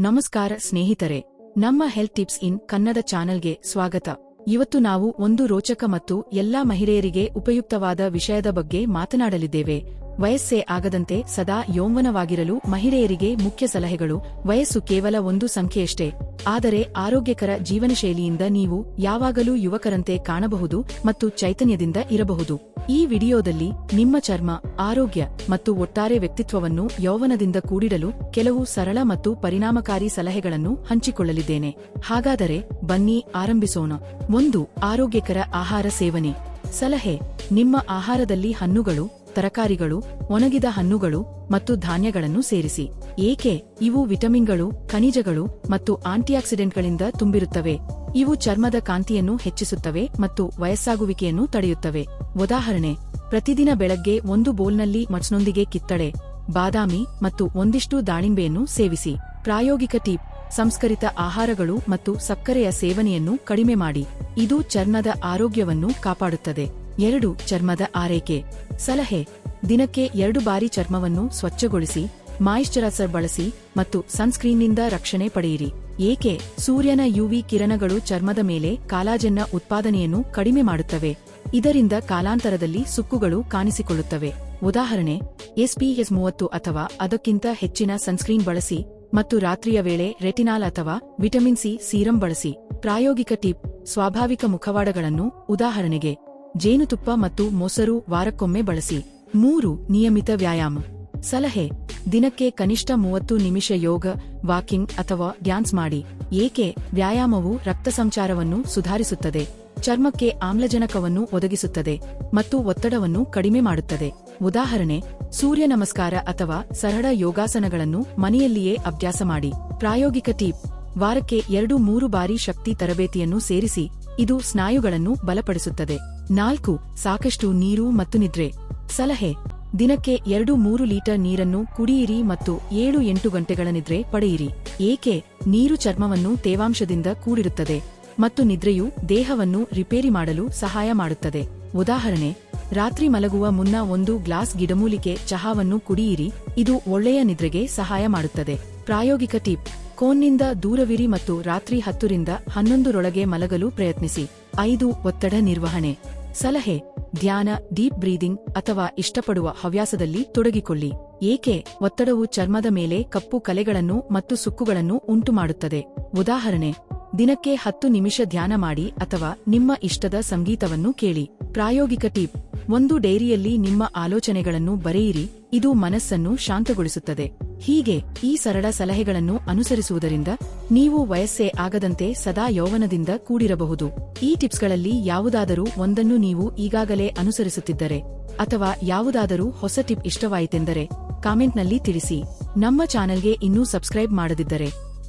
ನಮಸ್ಕಾರ ಸ್ನೇಹಿತರೆ, ನಮ್ಮ ಹೆಲ್ತ್ ಟಿಪ್ಸ್ ಇನ್ ಕನ್ನಡ ಚಾನೆಲ್ಗೆ ಸ್ವಾಗತ. ಇವತ್ತು ನಾವು ಒಂದು ರೋಚಕ ಮತ್ತು ಎಲ್ಲಾ ಮಹಿಳೆಯರಿಗೆ ಉಪಯುಕ್ತವಾದ ವಿಷಯದ ಬಗ್ಗೆ ಮಾತನಾಡಲಿದ್ದೇವೆ. ವಯಸ್ಸೇ ಆಗದಂತೆ ಸದಾ ಯೌವನವಾಗಿರಲು ಮಹಿಳೆಯರಿಗೆ ಮುಖ್ಯ ಸಲಹೆಗಳು. ವಯಸ್ಸು ಕೇವಲ ಒಂದು ಸಂಖ್ಯೆಯಷ್ಟೇ ಆದರೆ ಆರೋಗ್ಯಕರ ಜೀವನಶೈಲಿಯಿಂದ ನೀವು ಯಾವಾಗಲೂ ಯುವಕರಂತೆ ಕಾಣಬಹುದು ಮತ್ತು ಚೈತನ್ಯದಿಂದ ಇರಬಹುದು. ಈ ವಿಡಿಯೋದಲ್ಲಿ ನಿಮ್ಮ ಚರ್ಮ, ಆರೋಗ್ಯ ಮತ್ತು ಒಟ್ಟಾರೆ ವ್ಯಕ್ತಿತ್ವವನ್ನು ಯೌವನದಿಂದ ಕೂಡಿಡಲು ಕೆಲವು ಸರಳ ಮತ್ತು ಪರಿಣಾಮಕಾರಿ ಸಲಹೆಗಳನ್ನು ಹಂಚಿಕೊಳ್ಳಲಿದ್ದೇನೆ. ಹಾಗಾದರೆ ಬನ್ನಿ ಆರಂಭಿಸೋಣ. ಒಂದು, ಆರೋಗ್ಯಕರ ಆಹಾರ ಸೇವನೆ. ಸಲಹೆ, ನಿಮ್ಮ ಆಹಾರದಲ್ಲಿ ಹಣ್ಣುಗಳು ತರಕಾರಿಗಳು, ಒಣಗಿದ ಹಣ್ಣುಗಳು ಮತ್ತು ಧಾನ್ಯಗಳನ್ನು ಸೇರಿಸಿ. ಏಕೆ? ಇವು ವಿಟಮಿನ್ಗಳು, ಖನಿಜಗಳು ಮತ್ತು ಆಂಟಿಆಕ್ಸಿಡೆಂಟ್ಗಳಿಂದ ತುಂಬಿರುತ್ತವೆ. ಇವು ಚರ್ಮದ ಕಾಂತಿಯನ್ನು ಹೆಚ್ಚಿಸುತ್ತವೆ ಮತ್ತು ವಯಸ್ಸಾಗುವಿಕೆಯನ್ನು ತಡೆಯುತ್ತವೆ. ಉದಾಹರಣೆ, ಪ್ರತಿದಿನ ಬೆಳಗ್ಗೆ ಒಂದು ಬೋಲ್ನಲ್ಲಿ ಮಚ್ನೊಂದಿಗೆ ಕಿತ್ತಳೆ, ಬಾದಾಮಿ ಮತ್ತು ಒಂದಿಷ್ಟು ದಾಳಿಂಬೆಯನ್ನು ಸೇವಿಸಿ. ಪ್ರಾಯೋಗಿಕ ಟೀಪ್, ಸಂಸ್ಕರಿತ ಆಹಾರಗಳು ಮತ್ತು ಸಕ್ಕರೆಯ ಸೇವನೆಯನ್ನು ಕಡಿಮೆ ಮಾಡಿ. ಇದು ಚರ್ಮದ ಆರೋಗ್ಯವನ್ನು ಕಾಪಾಡುತ್ತದೆ. ಎರಡು ಚರ್ಮದ ಆರೈಕೆ. ಸಲಹೆ, ದಿನಕ್ಕೆ ಎರಡು ಬಾರಿ ಚರ್ಮವನ್ನು ಸ್ವಚ್ಛಗೊಳಿಸಿ, ಮಾಯಿಶ್ಚರೈಸರ್ ಬಳಸಿ ಮತ್ತು ಸನ್ಸ್ಕ್ರೀನ್ನಿಂದ ರಕ್ಷಣೆ ಪಡೆಯಿರಿ. ಏಕೆ? ಸೂರ್ಯನ ಯುವಿ ಕಿರಣಗಳು ಚರ್ಮದ ಮೇಲೆ ಕಾಲಾಜನ್ನ ಉತ್ಪಾದನೆಯನ್ನು ಕಡಿಮೆ ಮಾಡುತ್ತವೆ. ಇದರಿಂದ ಕಾಲಾಂತರದಲ್ಲಿ ಸುಕ್ಕುಗಳು ಕಾಣಿಸಿಕೊಳ್ಳುತ್ತವೆ. ಉದಾಹರಣೆ, ಎಸ್ಪಿಎಸ್ ಮೂವತ್ತು ಅಥವಾ ಅದಕ್ಕಿಂತ ಹೆಚ್ಚಿನ ಸನ್ಸ್ಕ್ರೀನ್ ಬಳಸಿ ಮತ್ತು ರಾತ್ರಿಯ ವೇಳೆ ರೆಟಿನಾಲ್ ಅಥವಾ ವಿಟಮಿನ್ ಸಿ ಸೀರಂ ಬಳಸಿ. ಪ್ರಾಯೋಗಿಕ ಟಿಪ್, ಸ್ವಾಭಾವಿಕ ಮುಖವಾಡಗಳನ್ನು ಉದಾಹರಣೆಗೆ ಜೇನುತುಪ್ಪ ಮತ್ತು ಮೊಸರು ವಾರಕ್ಕೊಮ್ಮೆ ಬಳಸಿ. ಮೂರು, ನಿಯಮಿತ ವ್ಯಾಯಾಮ. ಸಲಹೆ, ದಿನಕ್ಕೆ ಕನಿಷ್ಠ ಮೂವತ್ತು ನಿಮಿಷ ಯೋಗ, ವಾಕಿಂಗ್ ಅಥವಾ ಡ್ಯಾನ್ಸ್ ಮಾಡಿ. ಏಕೆ? ವ್ಯಾಯಾಮವು ರಕ್ತ ಸಂಚಾರವನ್ನು ಸುಧಾರಿಸುತ್ತದೆ. ಚರ್ಮಕ್ಕೆ ಆಮ್ಲಜನಕವನ್ನು ಒದಗಿಸುತ್ತದೆ ಮತ್ತು ಒತ್ತಡವನ್ನು ಕಡಿಮೆ ಮಾಡುತ್ತದೆ. ಉದಾಹರಣೆ, ಸೂರ್ಯ ನಮಸ್ಕಾರ ಅಥವಾ ಸರಳ ಯೋಗಾಸನಗಳನ್ನು ಮನೆಯಲ್ಲಿಯೇ ಅಭ್ಯಾಸ ಮಾಡಿ. ಪ್ರಾಯೋಗಿಕ ಟಿಪ್ ವಾರಕ್ಕೆ ಎರಡು ಮೂರು ಬಾರಿ ಶಕ್ತಿ ತರಬೇತಿಯನ್ನು ಸೇರಿಸಿ ಇದು ಸ್ನಾಯುಗಳನ್ನು ಬಲಪಡಿಸುತ್ತದೆ. ನಾಲ್ಕು, ಸಾಕಷ್ಟು ನೀರು ಮತ್ತು ನಿದ್ರೆ. ಸಲಹೆ, ದಿನಕ್ಕೆ ಎರಡು ಮೂರು ಲೀಟರ್ ನೀರನ್ನು ಕುಡಿಯಿರಿ ಮತ್ತು ಏಳು ಎಂಟು ಗಂಟೆಗಳ ನಿದ್ರೆ ಪಡೆಯಿರಿ. ಏಕೆ? ನೀರು ಚರ್ಮವನ್ನು ತೇವಾಂಶದಿಂದ ಕೂಡಿರುತ್ತದೆ ಮತ್ತು ನಿದ್ರೆಯು ದೇಹವನ್ನು ರಿಪೇರಿ ಮಾಡಲು ಸಹಾಯ ಮಾಡುತ್ತದೆ. ಉದಾಹರಣೆ, ರಾತ್ರಿ ಮಲಗುವ ಮುನ್ನ ಒಂದು ಗ್ಲಾಸ್ ಗಿಡಮೂಲಿಕೆ ಚಹಾವನ್ನು ಕುಡಿಯಿರಿ, ಇದು ಒಳ್ಳೆಯ ನಿದ್ರೆಗೆ ಸಹಾಯ ಮಾಡುತ್ತದೆ. ಪ್ರಾಯೋಗಿಕ ಟಿಪ್ ಕೋನ್ನಿಂದ ದೂರವಿರಿ ಮತ್ತು ರಾತ್ರಿ ಹತ್ತರಿಂದ ಹನ್ನೊಂದರೊಳಗೆ ಮಲಗಲು ಪ್ರಯತ್ನಿಸಿ. ಐದು, ಒತ್ತಡ ನಿರ್ವಹಣೆ. ಸಲಹೆ, ಧ್ಯಾನ, ಡೀಪ್ ಬ್ರೀದಿಂಗ್ ಅಥವಾ ಇಷ್ಟಪಡುವ ಹವ್ಯಾಸದಲ್ಲಿ ತೊಡಗಿಕೊಳ್ಳಿ. ಏಕೆ? ಒತ್ತಡವು ಚರ್ಮದ ಮೇಲೆ ಕಪ್ಪು ಕಲೆಗಳನ್ನು ಮತ್ತು ಸುಕ್ಕುಗಳನ್ನು ಉಂಟುಮಾಡುತ್ತದೆ. ಉದಾಹರಣೆ, ದಿನಕ್ಕೆ ಹತ್ತು ನಿಮಿಷ ಧ್ಯಾನ ಮಾಡಿ ಅಥವಾ ನಿಮ್ಮ ಇಷ್ಟದ ಸಂಗೀತವನ್ನು ಕೇಳಿ. ಪ್ರಾಯೋಗಿಕ ಟಿಪ್, ಒಂದು ಡೈರಿಯಲ್ಲಿ ನಿಮ್ಮ ಆಲೋಚನೆಗಳನ್ನು ಬರೆಯಿರಿ. ಇದು ಮನಸ್ಸನ್ನು ಶಾಂತಗೊಳಿಸುತ್ತದೆ. ಹೀಗೆ ಈ ಸರಳ ಸಲಹೆಗಳನ್ನು ಅನುಸರಿಸುವುದರಿಂದ ನೀವು ವಯಸ್ಸೇ ಆಗದಂತೆ ಸದಾ ಯೌವನದಿಂದ ಕೂಡಿರಬಹುದು. ಈ ಟಿಪ್ಸ್ಗಳಲ್ಲಿ ಯಾವುದಾದರೂ ಒಂದನ್ನು ನೀವು ಈಗಾಗಲೇ ಅನುಸರಿಸುತ್ತಿದ್ದರೆ ಅಥವಾ ಯಾವುದಾದರೂ ಹೊಸ ಟಿಪ್ ಇಷ್ಟವಾಯಿತೆಂದರೆ ಕಾಮೆಂಟ್ನಲ್ಲಿ ತಿಳಿಸಿ. ನಮ್ಮ ಚಾನೆಲ್ಗೆ ಇನ್ನೂ ಸಬ್ಸ್ಕ್ರೈಬ್ ಮಾಡದಿದ್ದರೆ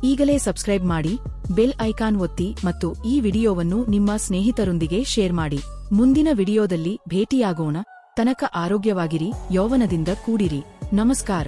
ಈಗಲೇ ಸಬ್ಸ್ಕ್ರೈಬ್ ಮಾಡಿ, ಬೆಲ್ ಐಕಾನ್ ಒತ್ತಿ ಮತ್ತು ಈ ವಿಡಿಯೋವನ್ನು ನಿಮ್ಮ ಸ್ನೇಹಿತರೊಂದಿಗೆ ಶೇರ್ ಮಾಡಿ. ಮುಂದಿನ ವಿಡಿಯೋದಲ್ಲಿ ಭೇಟಿಯಾಗೋಣ. ತನಕ ಆರೋಗ್ಯವಾಗಿರಿ, ಯೌವನದಿಂದ ಕೂಡಿರಿ. ನಮಸ್ಕಾರ.